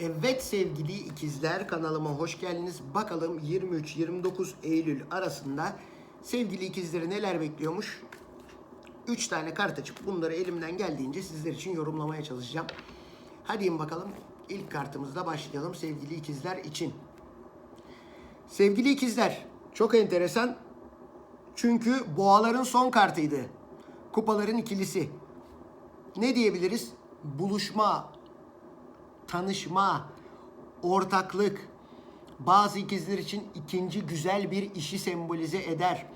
Evet sevgili ikizler kanalıma hoş geldiniz. Bakalım 23-29 Eylül arasında sevgili ikizleri neler bekliyormuş? 3 tane kart açıp bunları elimden geldiğince sizler için yorumlamaya çalışacağım. Hadi bakalım ilk kartımızla başlayalım sevgili ikizler için. Sevgili ikizler çok enteresan. Çünkü boğaların son kartıydı. Kupaların ikilisi. Ne diyebiliriz? Buluşma, tanışma, ortaklık, bazı ikizler için ikinci güzel bir işi sembolize eder.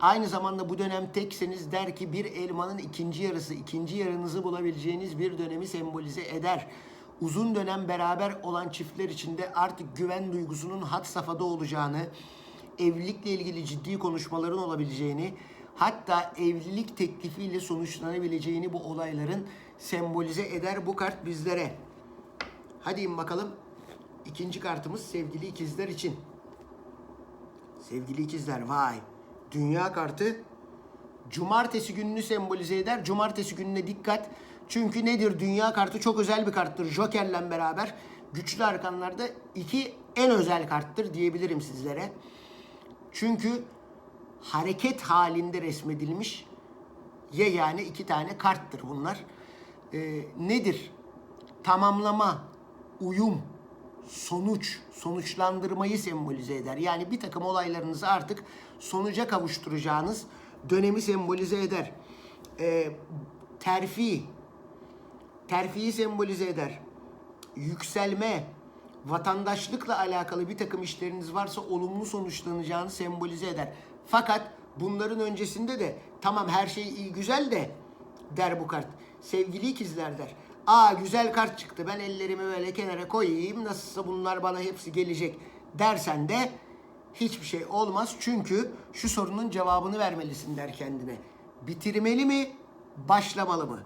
Aynı zamanda bu dönem tekseniz der ki bir elmanın ikinci yarısı, ikinci yarınızı bulabileceğiniz bir dönemi sembolize eder. Uzun dönem beraber olan çiftler için de artık güven duygusunun had safhada olacağını, evlilikle ilgili ciddi konuşmaların olabileceğini, hatta evlilik teklifiyle sonuçlanabileceğini bu olayların sembolize eder bu kart bizlere. Hadi in bakalım. İkinci kartımız sevgili ikizler için. Sevgili ikizler vay. Dünya kartı cumartesi gününü sembolize eder. Cumartesi gününe dikkat. Çünkü nedir? Dünya kartı çok özel bir karttır. Joker'le beraber güçlü arkanlarda iki en özel karttır diyebilirim sizlere. Çünkü hareket halinde resmedilmiş yegane iki tane karttır bunlar. Ee, nedir? Tamamlama, uyum, sonuç, sonuçlandırmayı sembolize eder. Yani bir takım olaylarınızı artık sonuca kavuşturacağınız dönemi sembolize eder. Ee, terfi, terfiyi sembolize eder. Yükselme, vatandaşlıkla alakalı bir takım işleriniz varsa olumlu sonuçlanacağını sembolize eder. Fakat bunların öncesinde de tamam her şey iyi güzel de der bu kart. Sevgili ikizler der. Aa güzel kart çıktı ben ellerimi böyle kenara koyayım nasılsa bunlar bana hepsi gelecek dersen de hiçbir şey olmaz. Çünkü şu sorunun cevabını vermelisin der kendine. Bitirmeli mi, başlamalı mı?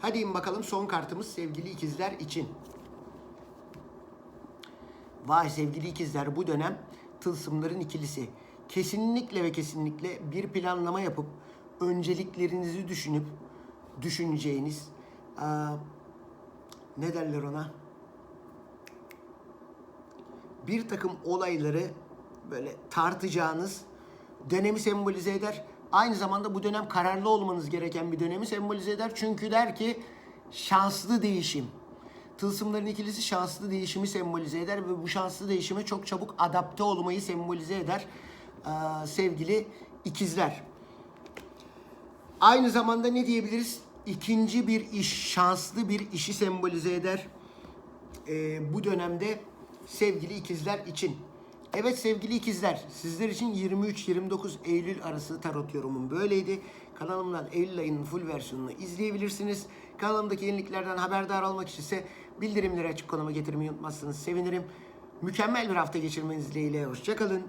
Hadi in bakalım son kartımız sevgili ikizler için. Vay sevgili ikizler bu dönem tılsımların ikilisi. Kesinlikle ve kesinlikle bir planlama yapıp önceliklerinizi düşünüp düşüneceğiniz eee, ne derler ona? Bir takım olayları böyle tartacağınız dönemi sembolize eder. Aynı zamanda bu dönem kararlı olmanız gereken bir dönemi sembolize eder. Çünkü der ki şanslı değişim. Tılsımların ikilisi şanslı değişimi sembolize eder ve bu şanslı değişime çok çabuk adapte olmayı sembolize eder eee, sevgili ikizler. Aynı zamanda ne diyebiliriz? İkinci bir iş, şanslı bir işi sembolize eder. Ee, bu dönemde sevgili ikizler için. Evet sevgili ikizler, sizler için 23-29 Eylül arası tarot yorumum böyleydi. Kanalımdan Eylül ayının full versiyonunu izleyebilirsiniz. Kanalımdaki yeniliklerden haberdar olmak için ise bildirimleri açık konuma getirmeyi unutmazsanız sevinirim. Mükemmel bir hafta geçirmeniz dileğiyle. Hoşçakalın.